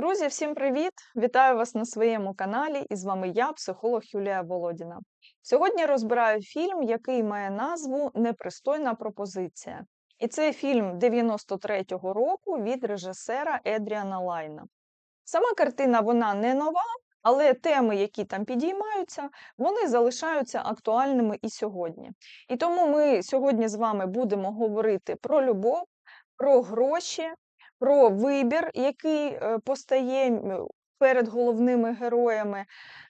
Друзі, всім привіт! Вітаю вас на своєму каналі, і з вами я, психолог Юлія Володіна. Сьогодні розбираю фільм, який має назву Непристойна пропозиція. І це фільм 93-го року від режисера Едріана Лайна. Сама картина вона не нова, але теми, які там підіймаються, вони залишаються актуальними і сьогодні. І тому ми сьогодні з вами будемо говорити про любов, про гроші, про вибір, який е, постає перед головними героями,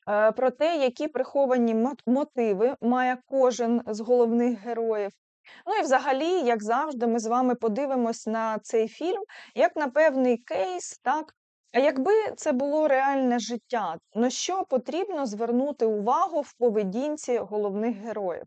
е, про те, які приховані мот- мотиви має кожен з головних героїв. Ну і взагалі, як завжди, ми з вами подивимось на цей фільм як на певний кейс, так? А якби це було реальне життя, на що потрібно звернути увагу в поведінці головних героїв?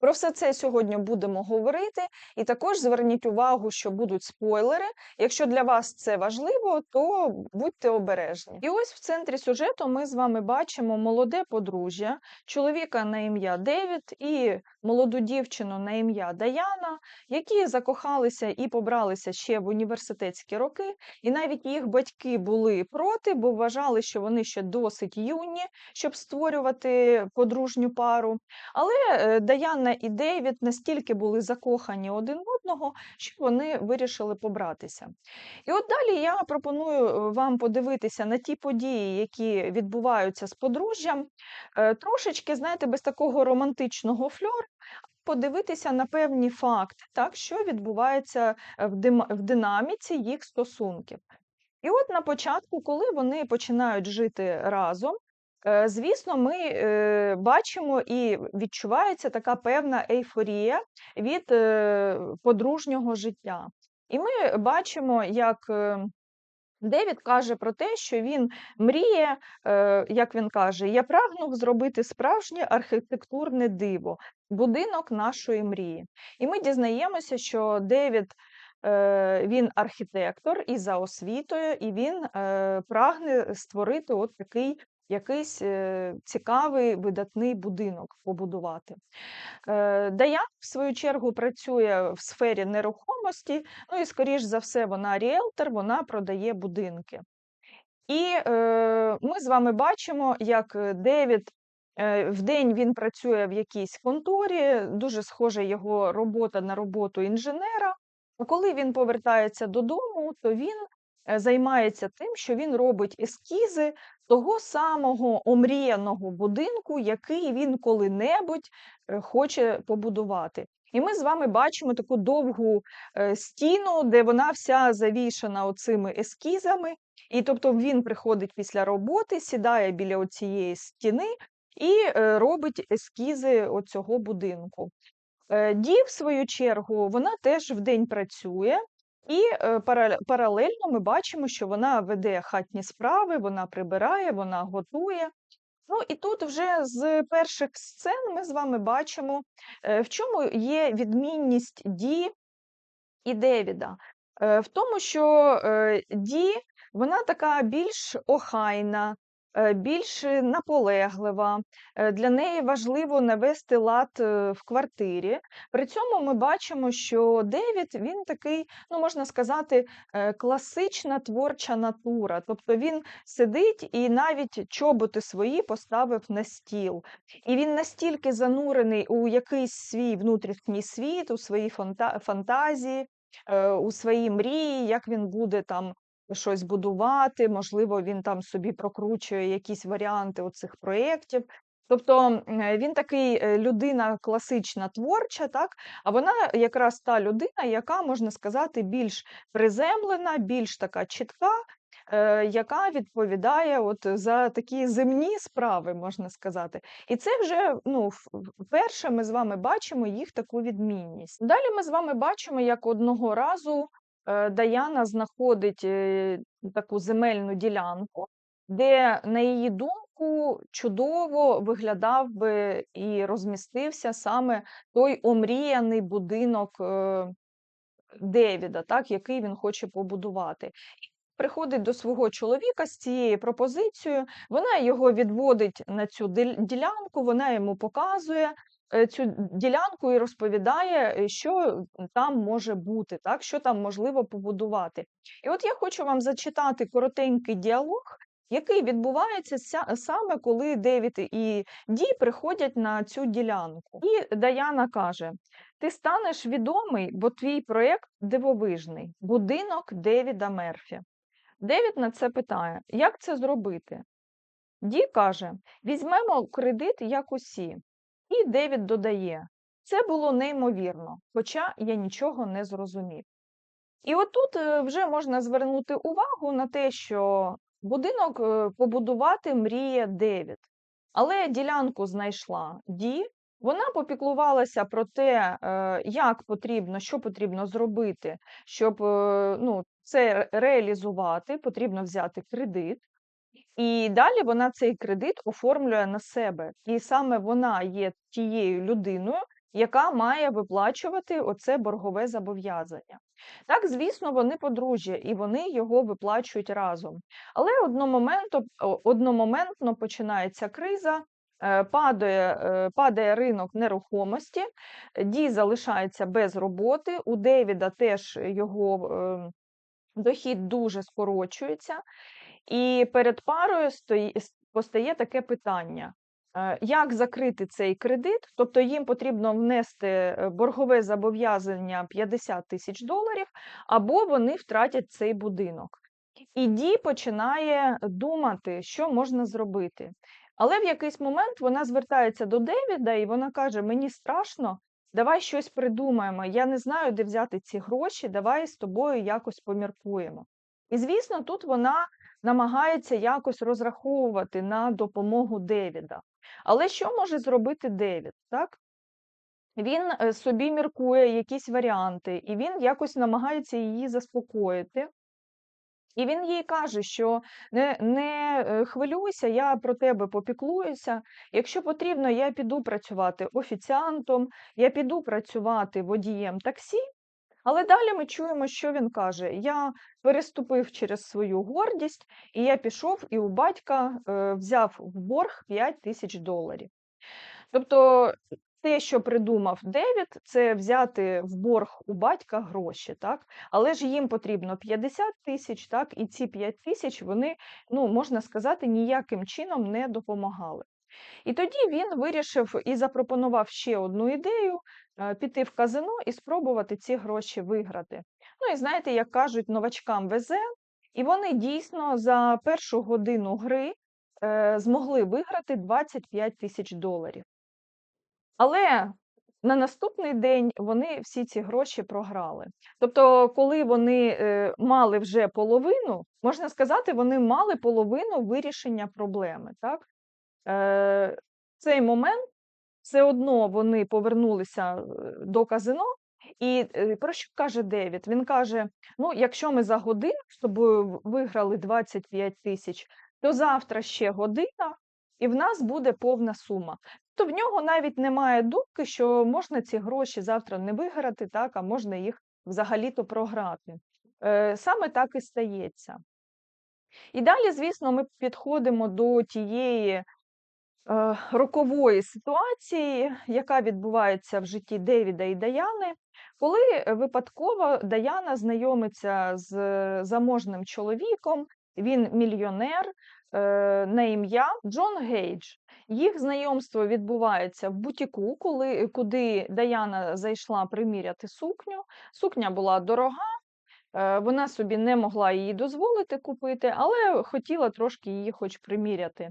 Про все це сьогодні будемо говорити, і також зверніть увагу, що будуть спойлери. Якщо для вас це важливо, то будьте обережні. І ось в центрі сюжету ми з вами бачимо молоде подружжя, чоловіка на ім'я Девід і молоду дівчину на ім'я Даяна, які закохалися і побралися ще в університетські роки, і навіть їх батьки були проти, бо вважали, що вони ще досить юні, щоб створювати подружню пару. Але е, Даяна і Дейвід настільки були закохані один в одного, що вони вирішили побратися. І от далі я пропоную е, вам подивитися на ті події, які відбуваються з подружжям, е, трошечки, знаєте, без такого романтичного фльору, подивитися на певні факти, так, що відбувається в динаміці їх стосунків. І от на початку, коли вони починають жити разом, е, звісно, ми е, бачимо і відчувається така певна ейфорія від е, подружнього життя. І ми бачимо, як Девід каже про те, що він мріє, як він каже, я прагнув зробити справжнє архітектурне диво, будинок нашої мрії. І ми дізнаємося, що Девід він архітектор і за освітою, і він е, прагне створити от такий якийсь е, цікавий видатний будинок побудувати. Е, Даян, в свою чергу, працює в сфері нерухомості, ну і, скоріш за все, вона ріелтор, вона продає будинки. І е, ми з вами бачимо, як е, Девід е, вдень він працює в якійсь конторі, дуже схожа його робота на роботу інженера. А коли він повертається додому, то він е, займається тим, що він робить ескізи того самого омріяного будинку, який він коли-небудь е, хоче побудувати. І ми з вами бачимо таку довгу е, стіну, де вона вся завішана оцими ескізами. І тобто він приходить після роботи, сідає біля цієї стіни і робить ескізи оцього будинку. Е, Ді, в свою чергу, вона теж вдень працює, і е, паралельно ми бачимо, що вона веде хатні справи, вона прибирає, вона готує. Ну і тут вже з перших сцен ми з вами бачимо, е, в чому є відмінність Ді і Девіда. В тому, що Ді вона така більш охайна, більш е, наполеглива. Е, Для неї важливо навести лад е, в квартирі. При цьому ми бачимо, що Девід він такий, ну можна сказати, класична творча натура. Тобто він сидить і навіть чоботи свої поставив на стіл. І він настільки занурений у якийсь свій внутрішній світ, у свої фантазії, у свої мрії, як він буде там щось будувати, можливо, він там собі прокручує якісь варіанти оцих проєктів. Тобто е, він такий е, людина класична творча, так? А вона якраз та людина, яка, можна сказати, більш приземлена, більш така чітка, е, яка відповідає от за такі земні справи, можна сказати. І це вже ну, вперше ми з вами бачимо їх таку відмінність. Далі ми з вами бачимо, як одного разу Даяна знаходить е, таку земельну ділянку, де, на її думку, чудово виглядав би і розмістився саме той омріяний будинок е, Девіда, так, який він хоче побудувати. Приходить до свого чоловіка з цією пропозицією, вона його відводить на цю ділянку, вона йому показує, е, цю ділянку і розповідає, е, що там може бути, так, що там можливо побудувати. І от я хочу вам зачитати коротенький діалог, який відбувається саме коли Девід і Ді приходять на цю ділянку. І Даяна каже: Ти станеш відомий, бо твій проєкт дивовижний будинок Девіда Мерфі. Девід на це питає: Як це зробити? Ді каже: Візьмемо кредит, як усі. І Девід додає: Це було неймовірно, хоча я нічого не зрозумів. І отут е, вже можна звернути увагу на те, що будинок е, побудувати мріє Девід, але ділянку знайшла Ді. Вона попіклувалася про те, е, як потрібно, що потрібно зробити, щоб ну, це реалізувати, потрібно взяти кредит. І далі вона цей кредит оформлює на себе. І саме вона є тією людиною, яка має виплачувати оце боргове зобов'язання. Так, звісно, вони подружжя, і вони його виплачують разом. Але одномоментно, одномоментно починається криза, е, падає, е, падає ринок нерухомості, Ді залишається без роботи, у Девіда теж його е, дохід дуже скорочується. І перед парою стої- постає таке питання: е, як закрити цей кредит? Тобто їм потрібно внести е, боргове зобов'язання 50 тисяч доларів, або вони втратять цей будинок. І Ді починає думати, що можна зробити. Але в якийсь момент вона звертається до Девіда і вона каже: Мені страшно, давай щось придумаємо. Я не знаю, де взяти ці гроші, давай з тобою якось поміркуємо. І звісно, тут вона намагається якось розраховувати на допомогу Девіда. Але що може зробити Девід? Так? Він е, собі міркує якісь варіанти, і він якось намагається її заспокоїти. І він їй каже, що не, не е, хвилюйся, я про тебе попіклуюся. Якщо потрібно, я піду працювати офіціантом, я піду працювати водієм таксі. Але далі ми чуємо, що він каже: Я переступив через свою гордість, і я пішов і у батька е, взяв в борг 5 тисяч доларів. Тобто те, що придумав Девід, це взяти в борг у батька гроші, так? Але ж їм потрібно 50 тисяч, так, і ці 5 тисяч вони, ну, можна сказати, ніяким чином не допомагали. І тоді він вирішив і запропонував ще одну ідею е, піти в казино і спробувати ці гроші виграти. Ну і знаєте, як кажуть, новачкам везе, і вони дійсно за першу годину гри е, змогли виграти 25 тисяч доларів. Але на наступний день вони всі ці гроші програли. Тобто, коли вони е, мали вже половину, можна сказати, вони мали половину вирішення проблеми. Так? Е, цей момент все одно вони повернулися е, до казино. І е, про що каже Девід? Він каже: ну, якщо ми за годину з тобою виграли 25 тисяч, то завтра ще година, і в нас буде повна сума. То в нього навіть немає думки, що можна ці гроші завтра не виграти, так, а можна їх взагалі-то програти. Е, Саме так і стається. І далі, звісно, ми підходимо до тієї рокової ситуації, яка відбувається в житті Девіда і Даяни, коли е, випадково Даяна знайомиться з е, заможним чоловіком, він мільйонер е, на ім'я Джон Гейдж. Їх знайомство відбувається в бутіку, коли, куди Даяна зайшла приміряти сукню. Сукня була дорога, Е, Вона собі не могла її дозволити купити, але хотіла трошки її хоч приміряти.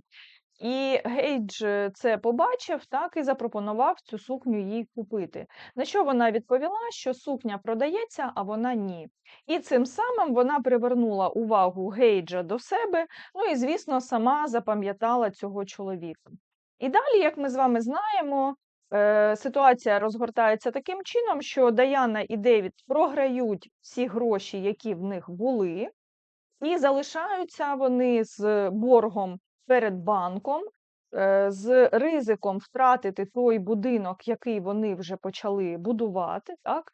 І Гейдж е, це побачив, так і запропонував цю сукню їй купити. На що вона відповіла, що сукня продається, а вона ні. І цим самим вона привернула увагу Гейджа до себе, ну і, звісно, сама запам'ятала цього чоловіка. І далі, як ми з вами знаємо, е, ситуація розгортається таким чином, що Даяна і Девід програють всі гроші, які в них були, і залишаються вони з боргом перед банком, е, з ризиком втратити той будинок, який вони вже почали будувати, так?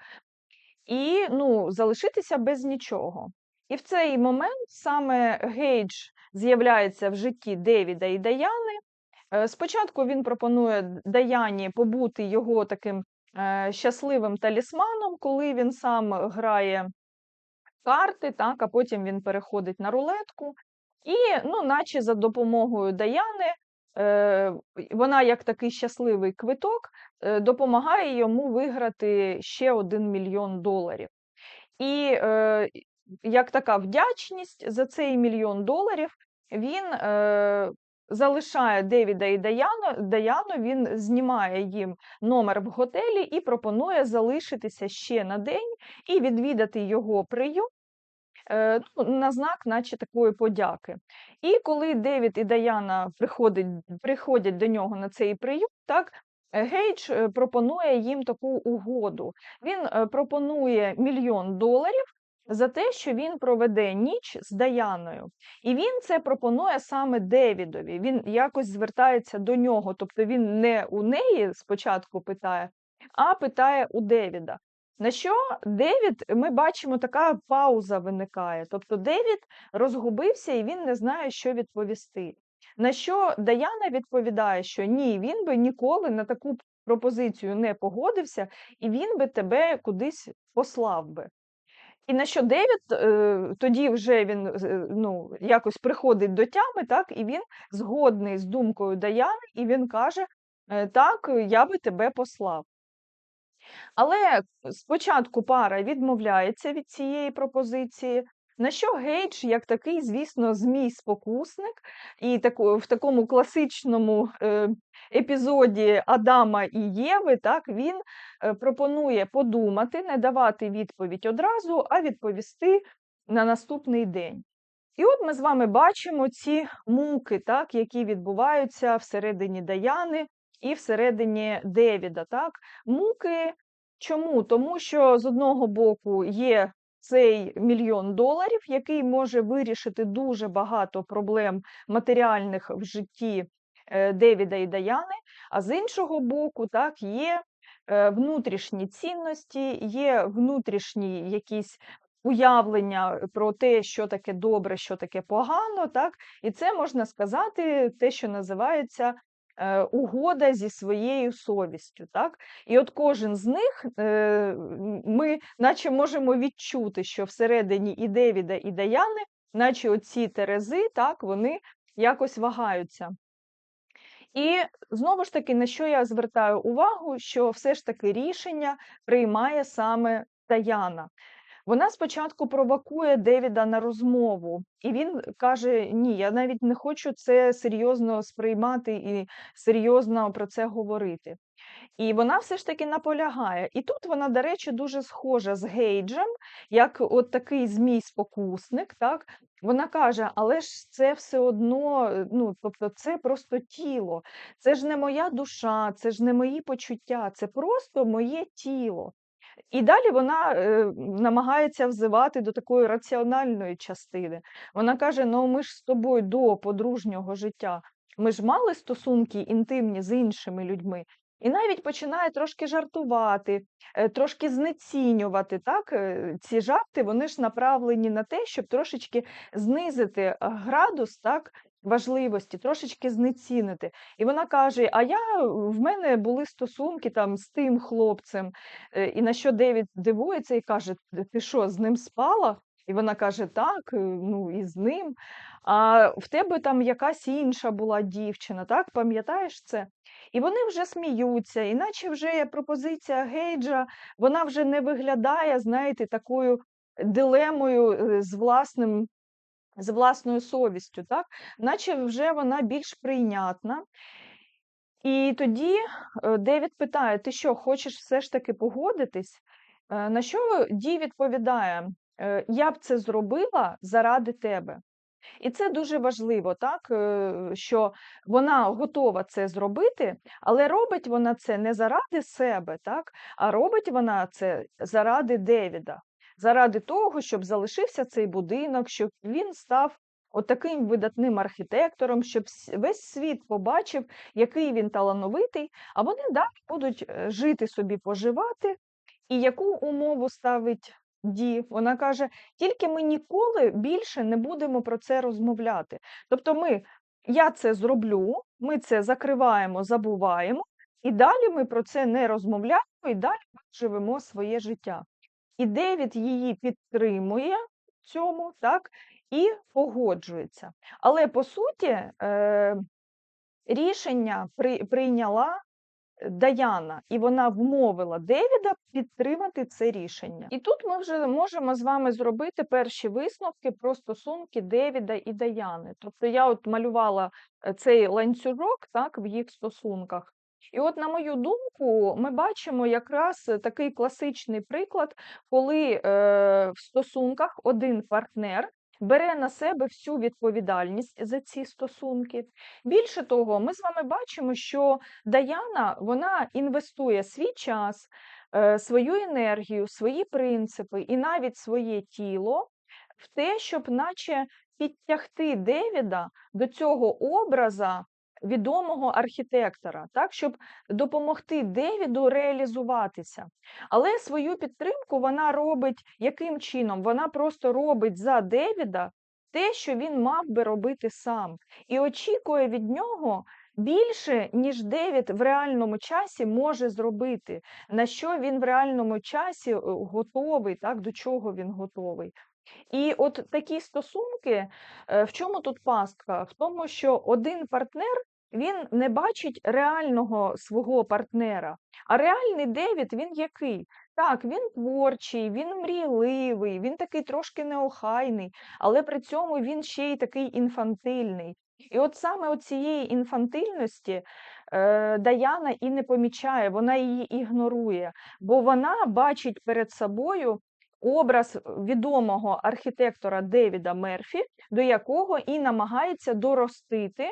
і ну, залишитися без нічого. І в цей момент саме Гейдж з'являється в житті Девіда і Даяни. Е, спочатку він пропонує Даяні побути його таким, е, щасливим талісманом, коли він сам грає карти, так, а потім він переходить на рулетку. І, ну, наче за допомогою Даяни, е, вона як такий щасливий квиток, е, допомагає йому виграти ще 1 мільйон доларів. І, е, як така вдячність за цей мільйон доларів він, залишає Девіда і Даяну Даяну, він знімає їм номер в готелі і пропонує залишитися ще на день і відвідати його прийом, на знак, наче такої подяки. І коли Девід і Даяна приходять до нього на цей прийом, так, е, Гейдж, е, пропонує їм таку угоду. Він, е, пропонує мільйон доларів за те, що він проведе ніч з Даяною. І він це пропонує саме Девідові. Він якось звертається до нього, тобто він не у неї спочатку питає, а питає у Девіда. На що Девід ми бачимо, така пауза виникає. Тобто Девід розгубився і він не знає, що відповісти. На що Даяна відповідає, що ні, він би ніколи на таку пропозицію не погодився, і він би тебе кудись послав би. І на що Девід, е, тоді вже він е, ну, якось приходить до тями, так, і він згодний з думкою Даяни, і він каже: е, Так, я би тебе послав. Але спочатку пара відмовляється від цієї пропозиції, на що Гейдж, як такий, звісно, змій-спокусник, і таку, в такому класичному е, епізоді Адама і Єви, так, він е, пропонує подумати, не давати відповідь одразу, а відповісти на наступний день. І от ми з вами бачимо ці муки, так, які відбуваються всередині Даяни і всередині Девіда. Так. Муки чому? Тому що з одного боку є цей мільйон доларів, який може вирішити дуже багато проблем матеріальних в житті е, Девіда і Даяни, а з іншого боку, так, є е, внутрішні цінності, є внутрішні якісь уявлення про те, що таке добре, що таке погано, так, і це можна сказати, те, що називається угода зі своєю совістю. Так? І от кожен з них е, ми наче можемо відчути, що всередині і Девіда, і Даяни, наче оці терези, так, вони якось вагаються. І знову ж таки, на що я звертаю увагу, що все ж таки рішення приймає саме Даяна. Вона спочатку провокує Девіда на розмову, і він каже: Ні, я навіть не хочу це серйозно сприймати і серйозно про це говорити. І вона все ж таки наполягає. І тут вона, до речі, дуже схожа з Гейджем, як от такий змій-спокусник. так? Вона каже, але ж це все одно, ну, тобто це просто тіло, це ж не моя душа, це ж не мої почуття, це просто моє тіло. І далі вона е, намагається взивати до такої раціональної частини. Вона каже: Ну, ми ж з тобою до подружнього життя, ми ж мали стосунки інтимні з іншими людьми. І навіть починає трошки жартувати, е, трошки знецінювати. Так? Е, ці жарти вони ж направлені на те, щоб трошечки знизити градус так, важливості, трошечки знецінити. І вона каже: А я в мене були стосунки там з тим хлопцем. І на що Девід дивується і каже: Ти що, з ним спала? І вона каже: Так, ну і з ним. А в тебе там якась інша була дівчина, так? Пам'ятаєш це? І вони вже сміються, іначе вже пропозиція Гейджа, вона вже не виглядає, знаєте, такою дилемою е, з власним. З власною совістю, так? наче вже вона більш прийнятна. І тоді е, Девід питає: Ти що, хочеш все ж таки погодитись? Е, на що Ді відповідає: Я б це зробила заради тебе. І це дуже важливо, так, е, що вона готова це зробити, але робить вона це не заради себе, так, а робить вона це заради Девіда, заради того, щоб залишився цей будинок, щоб він став отаким видатним архітектором, щоб весь світ побачив, який він талановитий, а вони далі будуть е, жити собі, поживати. І яку умову ставить Ді, вона каже: тільки ми ніколи більше не будемо про це розмовляти. Тобто ми я це зроблю, ми це закриваємо, забуваємо, і далі ми про це не розмовляємо, і далі ми живемо своє життя. І Девід її підтримує цьому, так, і погоджується. Але по суті, е, рішення при, прийняла Даяна, і вона вмовила Девіда підтримати це рішення. І тут ми вже можемо з вами зробити перші висновки про стосунки Девіда і Даяни. Тобто я от малювала е, цей ланцюжок так, в їх стосунках. І от, на мою думку, ми бачимо якраз такий класичний приклад, коли е, в стосунках один партнер бере на себе всю відповідальність за ці стосунки. Більше того, ми з вами бачимо, що Даяна вона інвестує свій час, е, свою енергію, свої принципи і навіть своє тіло в те, щоб наче підтягти Девіда до цього образа відомого архітектора, так, щоб допомогти Девіду реалізуватися. Але свою підтримку вона робить яким чином? Вона просто робить за Девіда те, що він мав би робити сам, і очікує від нього. Більше, ніж Девід в реальному часі може зробити, на що він в реальному часі е, готовий, так, до чого він готовий. І от такі стосунки, е, в чому тут пастка? В тому, що один партнер він не бачить реального свого партнера. А реальний Девід він який? Так, він творчий, він мрійливий, він такий трошки неохайний, але при цьому він ще й такий інфантильний. І от саме цієї інфантильності е, Даяна і не помічає, вона її ігнорує, бо вона бачить перед собою образ відомого архітектора Девіда Мерфі, до якого і намагається доростити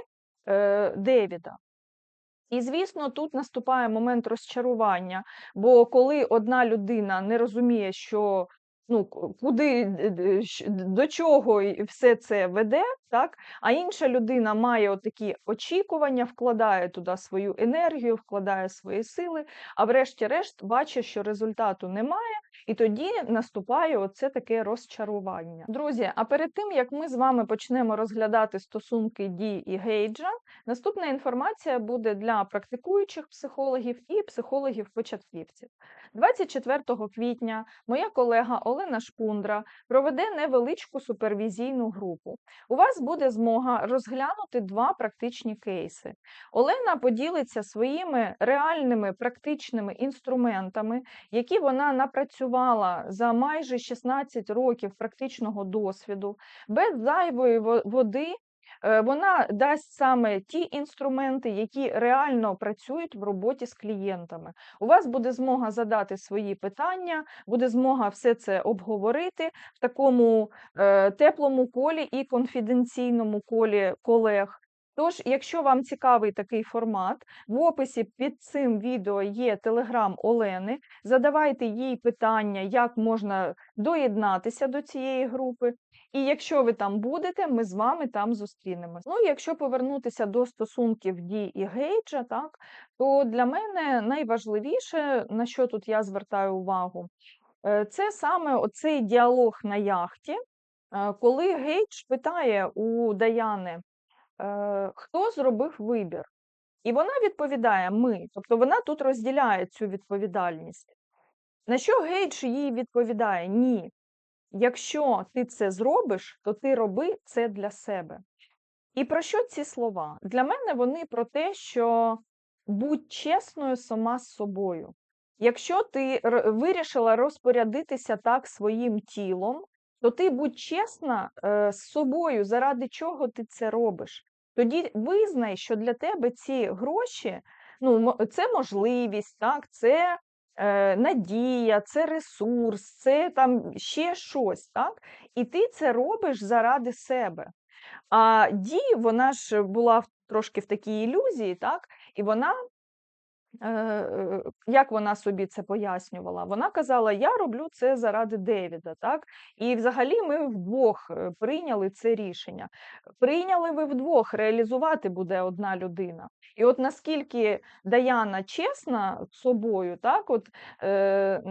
е, Девіда. І, звісно, тут наступає момент розчарування, бо коли одна людина не розуміє, що ну, куди до чого все це веде, так? а інша людина має отакі очікування, вкладає туди свою енергію, вкладає свої сили, а врешті-решт бачить, що результату немає, і тоді наступає оце таке розчарування. Друзі, а перед тим як ми з вами почнемо розглядати стосунки Ді і Гейджа, наступна інформація буде для практикуючих психологів і психологів-початківців. 24 квітня моя колега Олена Шпундра проведе невеличку супервізійну групу. У вас буде змога розглянути два практичні кейси. Олена поділиться своїми реальними практичними інструментами, які вона напрацювала за майже 16 років практичного досвіду, без зайвої води Е, вона дасть саме ті інструменти, які реально працюють в роботі з клієнтами. У вас буде змога задати свої питання, буде змога все це обговорити в такому е, теплому колі і конфіденційному колі колег. Тож, якщо вам цікавий такий формат, в описі під цим відео є телеграм Олени. Задавайте їй питання, як можна доєднатися до цієї групи. І якщо ви там будете, ми з вами там зустрінемось. Ну, якщо повернутися до стосунків Ді і Гейджа, так, то для мене найважливіше, на що тут я звертаю увагу, е, це саме оцей діалог на яхті, е, коли Гейдж питає у Даяни, хто зробив вибір. І вона відповідає ми, тобто вона тут розділяє цю відповідальність. На що Гейдж їй відповідає ні. Якщо ти це зробиш, то ти роби це для себе. І про що ці слова? Для мене вони про те, що будь чесною сама з собою. Якщо ти вирішила розпорядитися так своїм тілом, то ти будь чесна е, з собою, заради чого ти це робиш. Тоді визнай, що для тебе ці гроші ну, це можливість, так, це е, надія, це ресурс, це там ще щось, так? І ти це робиш заради себе. А Ді, вона ж була трошки в такій ілюзії, так? І вона як вона собі це пояснювала? Вона казала: Я роблю це заради Девіда. так? І взагалі ми вдвох е, прийняли це рішення. Прийняли ви вдвох, реалізувати буде одна людина. І от наскільки Даяна чесна собою, так, от е,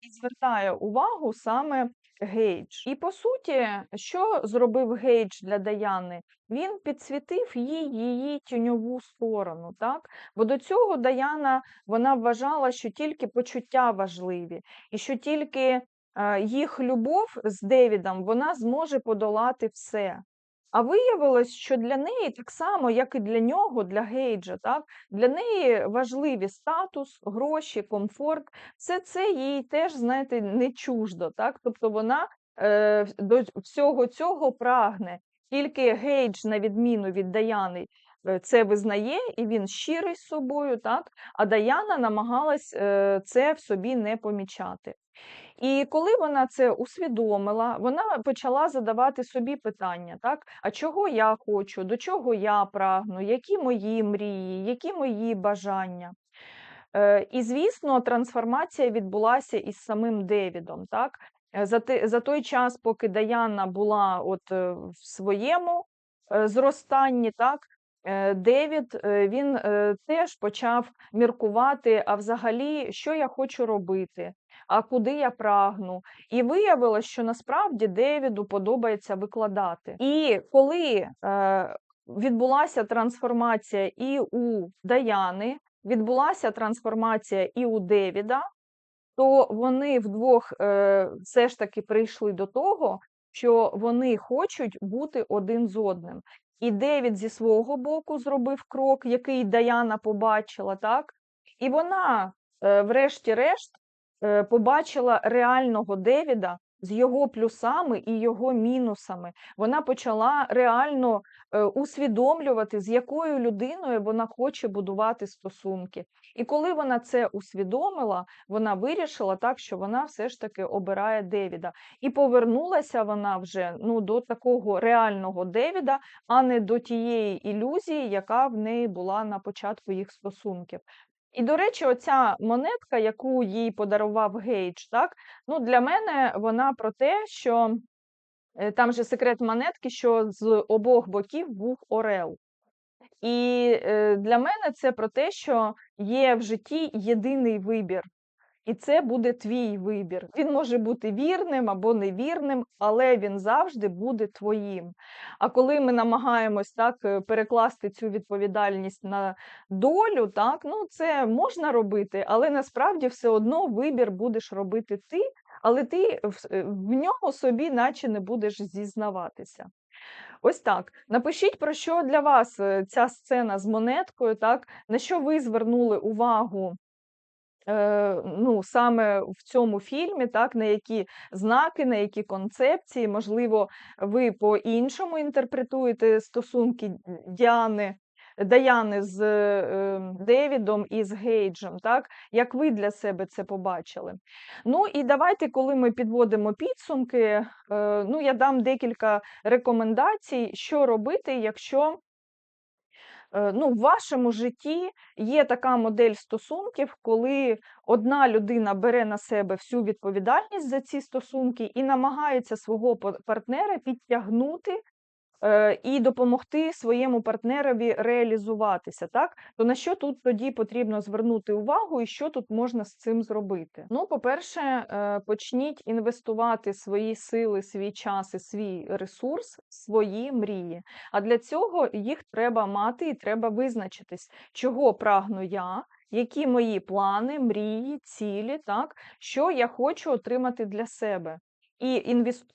і звертає увагу саме Гейдж. І по суті, що зробив Гейдж для Даяни? Він підсвітив їй її тіньову сторону, так? Бо до цього Даяна вона вважала, що тільки почуття важливі, і що тільки е, їх любов з Девідом вона зможе подолати все. А виявилось, що для неї так само, як і для нього, для Гейджа, так, для неї важливі статус, гроші, комфорт. Все це їй теж, знаєте, не чуждо. Так? Тобто вона е, до всього цього прагне. Тільки Гейдж, на відміну від Даяни, е, це визнає, і він щирий з собою, так? а Даяна намагалась е, це в собі не помічати. І коли вона це усвідомила, вона почала задавати собі питання: так, а чого я хочу, до чого я прагну, які мої мрії, які мої бажання. Е, І, звісно, трансформація відбулася із самим Девідом. Так? Е, за той час, поки Даяна була от е, в своєму зростанні, так, Девід він теж почав міркувати, а взагалі, що я хочу робити, а куди я прагну. І виявилось, що насправді Девіду подобається викладати. І коли відбулася трансформація і у Даяни, відбулася трансформація і у Девіда, то вони вдвох все ж таки прийшли до того, що вони хочуть бути один з одним. І Девід зі свого боку зробив крок, який Даяна побачила, так? І вона, е, врешті-решт, е, побачила реального Девіда з його плюсами і його мінусами. Вона почала реально е, усвідомлювати, з якою людиною вона хоче будувати стосунки. І коли вона це усвідомила, вона вирішила так, що вона все ж таки обирає Девіда. І повернулася вона вже ну, до такого реального Девіда, а не до тієї ілюзії, яка в неї була на початку їх стосунків. І, до речі, оця монетка, яку їй подарував Гейдж, так, ну, для мене вона про те, що е, там же секрет монетки, що з обох боків був Орел. І е, для мене це про те, що є в житті єдиний вибір. І це буде твій вибір. Він може бути вірним або невірним, але він завжди буде твоїм. А коли ми намагаємось так е, перекласти цю відповідальність на долю, так ну це можна робити, але насправді все одно вибір будеш робити ти, але ти в, е, нього собі, наче не будеш зізнаватися. Ось так. Напишіть, про що для вас е, ця сцена з монеткою, так, на що ви звернули увагу Е, ну, саме в цьому фільмі, так, на які знаки, на які концепції, можливо, ви по-іншому інтерпретуєте стосунки Діани, Даяни з е, Девідом і з Гейджем, так, як ви для себе це побачили. Ну і давайте, коли ми підводимо підсумки, е, ну, я дам декілька рекомендацій, що робити, якщо ну, в вашому житті є така модель стосунків, коли одна людина бере на себе всю відповідальність за ці стосунки і намагається свого партнера підтягнути Е, і допомогти своєму партнерові реалізуватися, так то на що тут тоді потрібно звернути увагу, і що тут можна з цим зробити? Ну, по-перше, е, почніть інвестувати свої сили, свій час і свій ресурс, свої мрії. А для цього їх треба мати і треба визначитись, чого прагну я. Які мої плани, мрії, цілі, так що я хочу отримати для себе і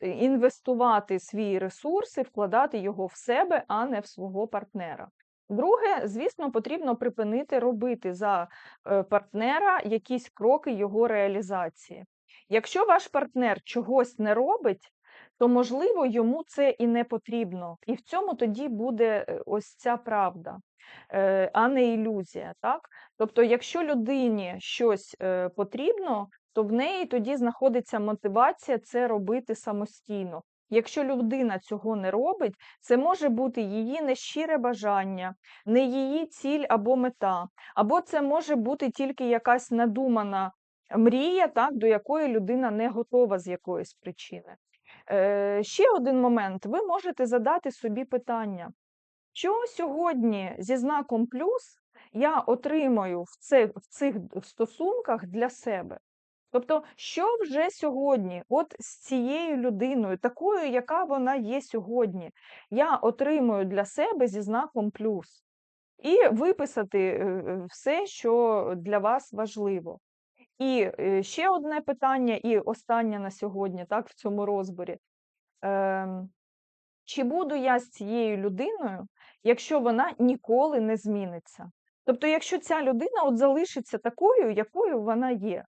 інвестувати свої ресурси, вкладати його в себе, а не в свого партнера. Друге, звісно, потрібно припинити робити за е, партнера якісь кроки його реалізації. Якщо ваш партнер чогось не робить, то можливо йому це і не потрібно. І в цьому тоді буде е, ось ця правда, е, а не ілюзія. Так? Тобто, якщо людині щось потрібно, то в неї тоді знаходиться мотивація це робити самостійно. Якщо людина цього не робить, це може бути її нещире бажання, не її ціль або мета, або це може бути тільки якась надумана мрія, так, до якої людина не готова з якоїсь причини. Е, Ще один момент: ви можете задати собі питання, що сьогодні зі знаком плюс я отримаю в, це, в цих стосунках для себе. Тобто, що вже сьогодні, от з цією людиною, такою, яка вона є сьогодні, я отримую для себе зі знаком плюс. І виписати е, все, що для вас важливо. І е, ще одне питання, і останнє на сьогодні, так, в цьому розборі. Ем, чи буду я з цією людиною, якщо вона ніколи не зміниться? Тобто, якщо ця людина от залишиться такою, якою вона є,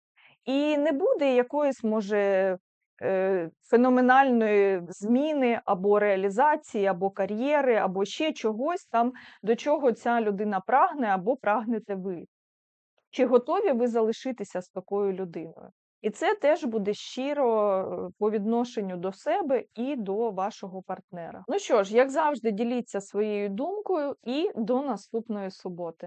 і не буде якоїсь, може, е, феноменальної зміни або реалізації, або кар'єри, або ще чогось там, до чого ця людина прагне або прагнете ви. Чи готові ви залишитися з такою людиною? І це теж буде щиро е, по відношенню до себе і до вашого партнера. Ну що ж, як завжди, діліться своєю думкою і до наступної суботи.